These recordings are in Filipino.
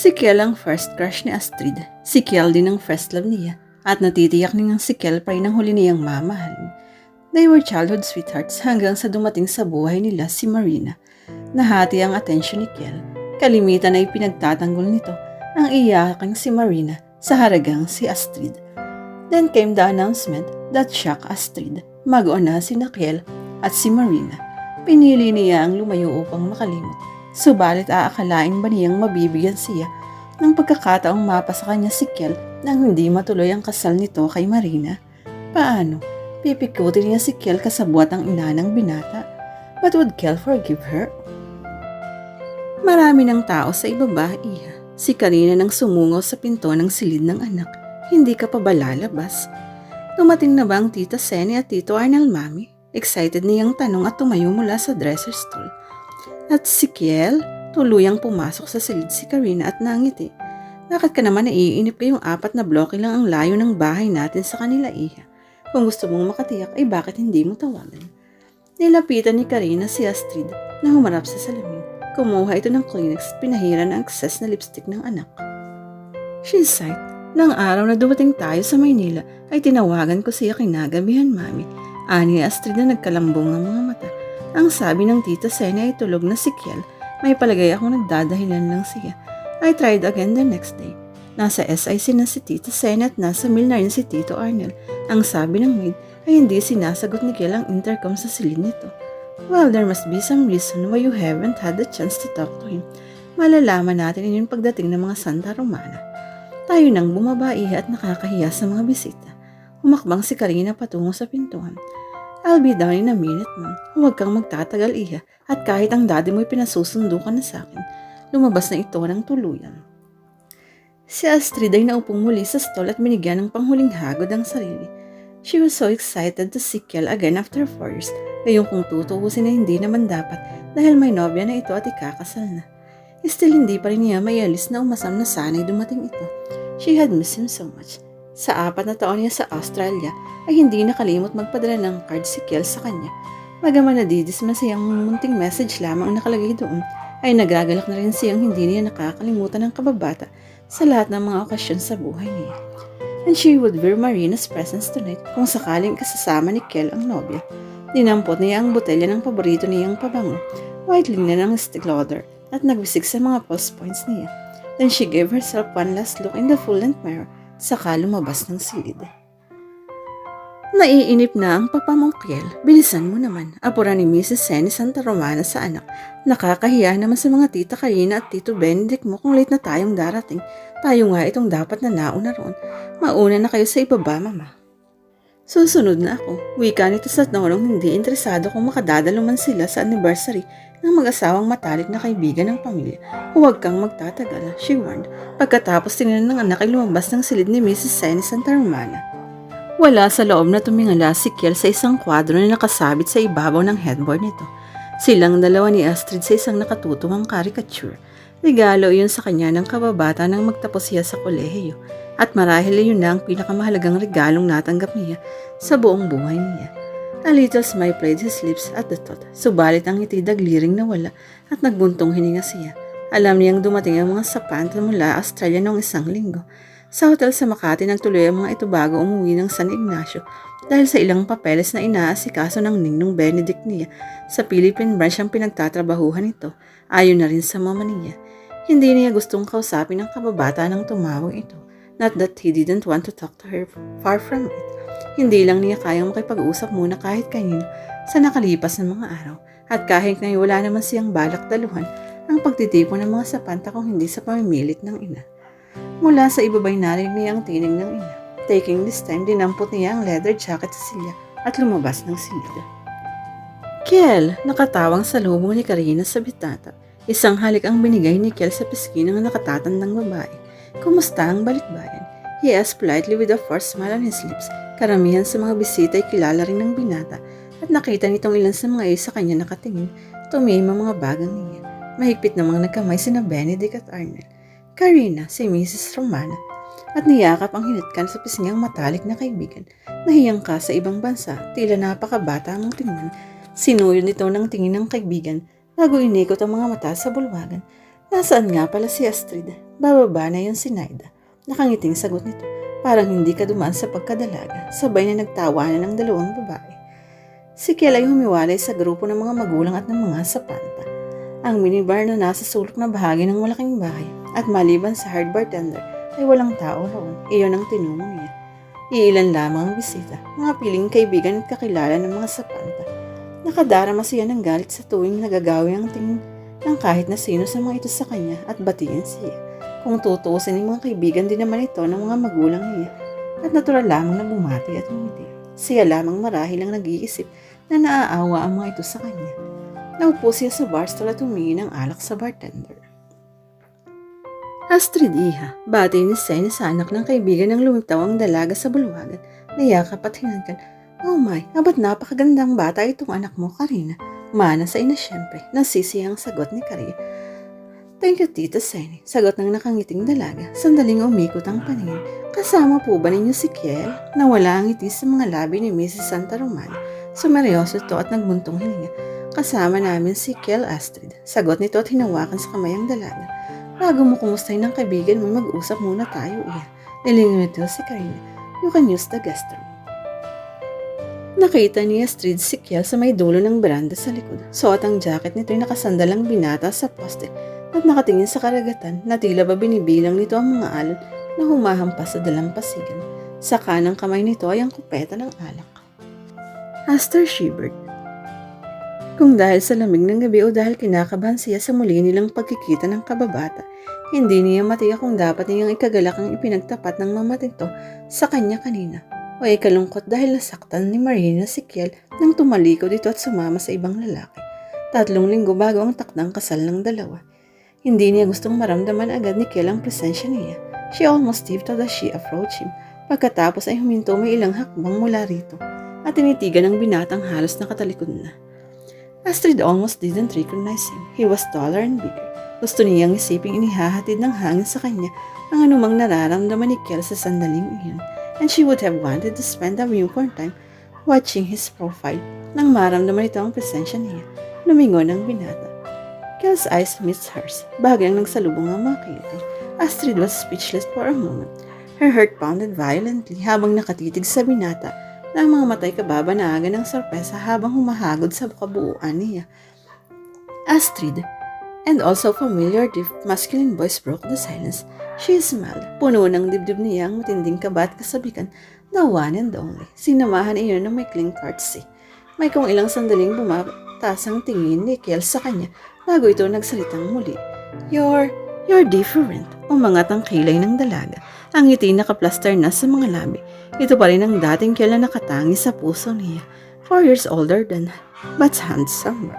Si Kiel ang first crush ni Astrid. Si Kiel din ang first love niya. At natitiyak niyang si Kiel pa rin ang huli niyang mamahalin. They were childhood sweethearts hanggang sa dumating sa buhay nila si Marina. Nahati ang atensyon ni Kiel. Kalimitan ay pinagtatanggol nito ang iyaking si Marina sa haragang si Astrid. Then came the announcement that shocked Astrid. Mag-o na si Kiel at si Marina. Pinili niya ang lumayo upang makalimot. Subalit aakalain ba niyang mabibigyan siya ng pagkakataong mapa sa kanya si Kiel nang hindi matuloy ang kasal nito kay Marina? Paano? Pipikutin niya si Kiel kasabwat ang ina ng binata. But would Kiel forgive her? Marami ng tao sa ibaba, iha. Si Karina nang sumungaw sa pinto ng silid ng anak. Hindi ka pa ba lalabas? Dumating na ba ang tita Seni at tito Arnel Mami? Excited niyang tanong at tumayo mula sa dresser stall. At si Kiel, tuluyang pumasok sa silid si Karina at nangiti. Bakit ka naman naiinip kayong apat na bloke lang ang layo ng bahay natin sa kanila, iha? Kung gusto mong makatiyak, ay bakit hindi mo tawagan? Nilapitan ni Karina si Astrid na humarap sa salamin. Kumuha ito ng Kleenex at pinahira ng excess na lipstick ng anak. She sighed. Nang araw na dumating tayo sa Maynila, ay tinawagan ko siya kinagabihan, mami. Ani Astrid na nagkalambong ang mga mata. Ang sabi ng tita Sena ay tulog na si Kiel. May palagay akong nagdadahilan lang siya. I tried again the next day. Nasa SIC na si Tita Sena at nasa mill na rin si Tito Arnel. Ang sabi ng maid ay hindi sinasagot ni Kiel ang intercom sa silid nito. Well, there must be some reason why you haven't had the chance to talk to him. Malalaman natin yun pagdating ng mga Santa Romana. Tayo nang bumaba iha at nakakahiya sa mga bisita. Humakbang si Karina patungo sa pintuan. I'll be down in a minute, ma'am. Huwag kang magtatagal, iha. At kahit ang daddy mo'y pinasusundo ka na sa akin, lumabas na ito ng tuluyan. Si Astrid ay naupong muli sa stall at binigyan ng panghuling hagod ang sarili. She was so excited to see Kiel again after four years. Ngayong kung tutuusin na hindi naman dapat dahil may nobya na ito at ikakasal na. Still hindi pa rin niya mayalis na umasam na sana'y dumating ito. She had missed him so much. Sa apat na taon niya sa Australia ay hindi nakalimot magpadala ng card si Kiel sa kanya. Magaman nadidisma siyang munting message lamang nakalagay doon, ay nagagalak na rin siyang hindi niya nakakalimutan ng kababata sa lahat ng mga okasyon sa buhay niya. And she would wear Marina's presence tonight kung sakaling kasasama ni Kel ang nobya. Dinampot niya ang botelya ng paborito niyang pabango, white linen ng Lauder, at nagbisig sa mga pulse points niya. Then she gave herself one last look in the full-length mirror, saka lumabas ng silid. Naiinip na ang papa mong Kiel. Bilisan mo naman. Apura ni Mrs. Senny Santa Romana sa anak. Nakakahiya naman sa mga tita Karina at tito Benedict mo kung late na tayong darating. Tayo nga itong dapat na nauna roon. Mauna na kayo sa ibaba, mama. Susunod na ako. Wika nito sa norong hindi interesado kung makadadalo man sila sa anniversary ng mag-asawang matalik na kaibigan ng pamilya. Huwag kang magtatagal, she warned. Pagkatapos tingnan ng anak ay lumabas ng silid ni Mrs. Senny Santa Romana. Wala sa loob na tumingala si Kiel sa isang kwadro na nakasabit sa ibabaw ng headboard nito. Silang dalawa ni Astrid sa isang nakatutumang caricature. Regalo iyon sa kanya ng kababata nang magtapos siya sa kolehiyo. At marahil iyon na ang pinakamahalagang regalong natanggap niya sa buong buhay niya. A little smile played his lips at the thought. Subalit ang ngiti dagliring nawala at nagbuntong hininga siya. Alam niyang dumating ang mga sapanta mula Australia noong isang linggo. Sa hotel sa Makati nagtuloy ang mga ito bago umuwi ng San Ignacio dahil sa ilang papeles na inaasikaso ng Ninong Benedict niya sa Philippine branch ang pinagtatrabahuhan nito ayon na rin sa mama niya. Hindi niya gustong kausapin ang kababata ng tumawag ito. Not that he didn't want to talk to her, far from it. Hindi lang niya kayang makipag-usap muna kahit kanino sa nakalipas ng mga araw at kahit na wala naman siyang balak daluhan ang pagtitipon ng mga sapanta kung hindi sa pamimilit ng ina. Mula sa ibabay narinig niya ang tinig ng ina. Taking this time, dinampot niya ang leather jacket sa silya at lumabas ng silida. Kiel, nakatawang sa lubong ni Karina sa bitata. Isang halik ang binigay ni Kiel sa piskin ng nakatatandang babae. Kumusta ang balikbayan? He asked politely with a forced smile on his lips. Karamihan sa mga bisita ay kilala rin ng binata at nakita nitong ilan sa mga iyo sa kanya nakatingin. Tumima mga bagang niya. Mahigpit na mga nagkamay sina Benedict at Arnel. Karina, si Mrs. Romana, at niyakap ang hinitkan sa pisngang matalik na kaibigan. Nahiyang ka sa ibang bansa, tila napakabata mong tingnan. Sinuyod nito ng tingin ng kaibigan bago inikot ang mga mata sa bulwagan. Nasaan nga pala si Astrid? Bababa na yung Sinaida. Nakangiting sagot nito. Parang hindi ka dumaan sa pagkadalaga. Sabay na nagtawanan ng dalawang babae. Si Kiel ay humiwalay sa grupo ng mga magulang at ng mga sapanta. Ang minibar na nasa sulok na bahagi ng malaking bahay at maliban sa hard bartender ay walang tao roon. Iyon ang tinungo niya. Iilan lamang ang bisita, mga piling kaibigan at kakilala ng mga sapanta. Nakadarama siya ng galit sa tuwing nagagawi ang tingin ng kahit na sino sa mga ito sa kanya at batiin siya. Kung tutuusin ng mga kaibigan din naman ito ng mga magulang niya at natural lamang na bumati at umiti. Siya lamang marahil ang nag-iisip na naaawa ang mga ito sa kanya. Naupo siya sa bar stool at humingi ng alak sa bartender. Astrid Iha, bati ni Senny sa anak ng kaibigan ng lumitaw ang dalaga sa bulwagan, niyakap at hinangkan. Oh my, abat napakagandang bata itong anak mo, Karina. Mana sa ina siyempre, nasisiyang sagot ni Karina. Thank you, Tita Senny. Sagot ng nakangiting dalaga. Sandaling umikot ang paningin. Kasama po ba ninyo si Kiel? Nawala ang ngiti sa mga labi ni Mrs. Santa Romana. Sumeryoso ito at nagbuntong hininga. Kasama namin si Kiel Astrid. Sagot nito at hinawakan sa kamay ang dalaga. Bago mo kumustahin ng kaibigan mo, mag-usap muna tayo, iya. Nilingin nito si Karina. You can use the guest room. Nakita ni Astrid si Kiel sa may dulo ng beranda sa likod. Suot ang jacket nito ay nakasandalang binata sa poste at nakatingin sa karagatan na tila ba binibilang nito ang mga alon na humahampas sa dalampasigan. Sa kanang kamay nito ay ang kupeta ng alak. Aster shivered. Kung dahil sa lamig ng gabi o dahil kinakabahan siya sa muli nilang pagkikita ng kababata, hindi niya matiyak kung dapat niyang ikagalak ang ipinagtapat ng mamatito sa kanya kanina. O ay kalungkot dahil nasaktan ni Marina si Kiel nang tumalikod ito at sumama sa ibang lalaki. Tatlong linggo bago ang takdang kasal ng dalawa. Hindi niya gustong maramdaman agad ni Kiel ang presensya niya. She almost tiptoed as she approached him. Pagkatapos ay huminto may ilang hakbang mula rito at tinitigan ng binatang halos nakatalikod na. Astrid almost didn't recognize him. He was taller and bigger. Gusto niyang isiping inihahatid ng hangin sa kanya ang anumang nararamdaman ni Kel sa sandaling iyon. And she would have wanted to spend a newborn time watching his profile nang maramdaman ito ang presensya niya. Lumingon ang binata. Kel's eyes missed hers. Bagyang nagsalubong ang mga kiliti. Astrid was speechless for a moment. Her heart pounded violently habang nakatitig sa binata na ang mga matay kababanagan ng sorpresa habang humahagod sa kabuuan niya. Astrid, and also familiar deep masculine voice broke the silence. She smiled. Puno ng dibdib niya ang matinding kaba at kasabikan, the one and only. Sinamahan iyon ng maikling courtesy. May kung ilang sandaling bumatas ang tingin ni Kel sa kanya bago ito nagsalitang muli. You're, you're different. Umangat ang kilay ng dalaga. Ang ngiti nakaplaster na sa mga labi. Ito pa rin ang dating Kel na nakatangi sa puso niya. Four years older than, but handsome.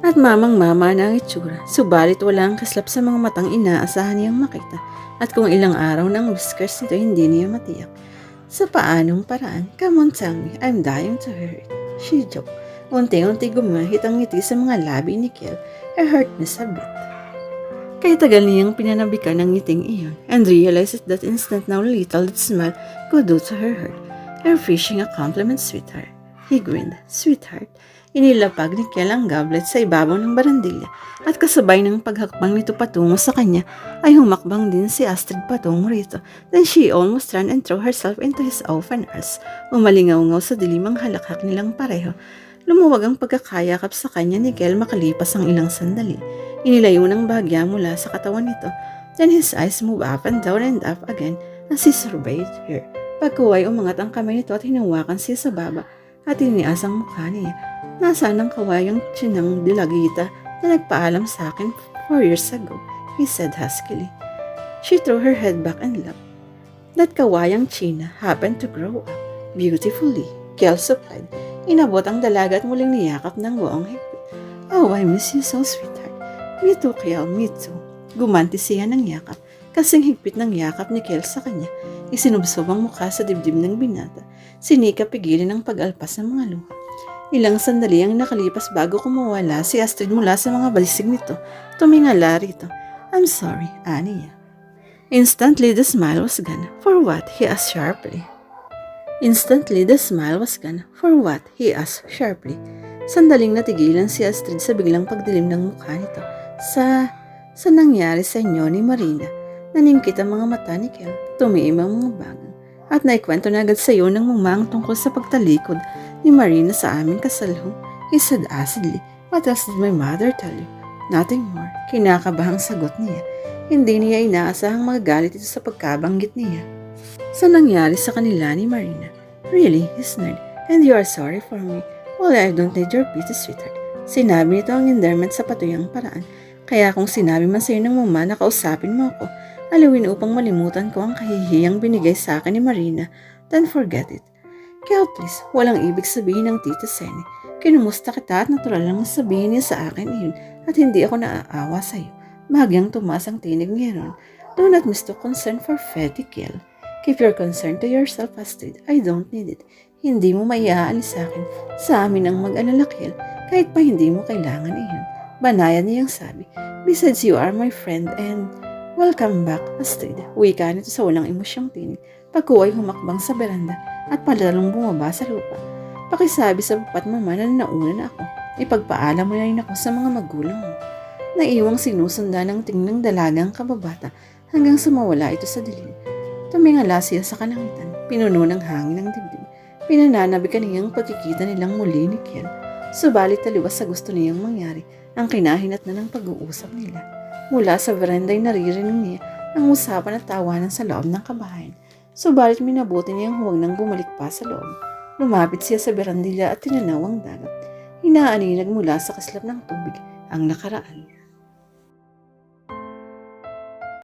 At mamang-mama na ang itsura, subalit wala ang kaslap sa mga matang inaasahan niyang makita at kung ilang araw ng whiskers nito hindi niya matiyak. Sa paanong paraan, come on me, I'm dying to hear it. She joked. Unti-unti gumahit ang ngiti sa mga labi ni Kiel, her heartness a bit. Kaya tagal niyang pinanabikan ng ngiting iyon and realized at that instant now little that smile could do to her heart. You're fishing a compliment, sweetheart. He grinned. Sweetheart. Inilapag ni Kel ang goblet sa ibabaw ng barandilya at kasabay ng paghakbang nito patungo sa kanya ay humakbang din si Astrid patungo rito. Then she almost ran and threw herself into his open arms. Umalingaw-ngaw sa dilimang halakhak nilang pareho. Lumuwag ang pagkakayakap sa kanya ni Kel makalipas ang ilang sandali. Inilayo ng bahagya mula sa katawan nito. Then his eyes moved up and down and up again as he surveyed her. Pagkuway umangat ang kamay nito at hinawakan siya sa baba at inias ang mukha niya. Nasaan ang kawayang tsinang dilagita na nagpaalam sa akin four years ago, he said huskily. She threw her head back and laughed. That kawayang china happened to grow up beautifully, Kel supplied. Inabot ang dalaga at muling niyakap ng buong higpit. Oh, I miss you so, sweetheart. Me too, Kel, me too. Gumanti siya ng yakap, kasing higpit ng yakap ni Kel sa kanya. Isinubsob ang mukha sa dibdib ng binata. Sinika pigilin ang pag-alpas ng mga luha. Ilang sandali ang nakalipas bago kumawala si Astrid mula sa mga balisig nito. Tumingala rito. I'm sorry, Aniya. Instantly the smile was gone. For what? He asked sharply. Instantly the smile was gone. For what? He asked sharply. Sandaling natigilan si Astrid sa biglang pagdilim ng mukha nito. Sa, sa nangyari sa inyo ni Marina. Naningkit ang mga mata ni Kel, tumiim ang mga bagang, at naikwento na agad sa iyo ng mumang tungkol sa pagtalikod ni Marina sa aming kasalhong. He said acidly, what else did my mother tell you? Nothing more. Kinakabahang sagot niya. Hindi niya inaasahang magagalit ito sa pagkabanggit niya. Sa nangyari sa kanila ni Marina. Really, he sneered, and you are sorry for me. Well, I don't need your pity, sweetheart. Sinabi nito ang endearment sa patuyang paraan. Kaya kung sinabi man sa'yo ng mama na kausapin mo ako, alawin upang malimutan ko ang kahihiyang binigay sa akin ni Marina, then forget it. Kaya please, walang ibig sabihin ng Tita Seni. Kinumusta kita at natural lang sabihin niya sa akin iyon at hindi ako naaawa sa iyo. Bahagyang tumaas ang tinig niya ron. Do not miss to concern for Fetty Kill. Keep your concern to yourself, Astrid. I don't need it. Hindi mo maiaalis sa akin. Sa amin ang mag-alala. Kahit pa hindi mo kailangan iyon. Banayan niyang sabi. Besides, you are my friend and... Welcome back, Astrid. Wika nito sa walang emosyong tinig. Pagko ay humakbang sa beranda at palalong bumaba sa lupa. Pakisabi sa papat mama na nauna na ako. Ipagpaalam mo na rin ako sa mga magulang mo. Naiwang sinusunda ng tingnan dalagang kababata hanggang sumawala ito sa dilim. Tumingala siya sa kalangitan, pinuno ng hangin ng dibdib. Pinananabi kaniyang pagkikita nilang muli ni Kian. Subalit taliwas sa gusto niyang mangyari ang kinahinat na ng pag-uusap nila. Mula sa veranda ay naririnig niya ang usapan at tawanan sa loob ng kabahayan. Subalit minabuti niyang huwag nang bumalik pa sa loob. Lumapit siya sa berandila at tinanaw ang dagat. Hinaaninag mula sa kaslap ng tubig ang nakaraan.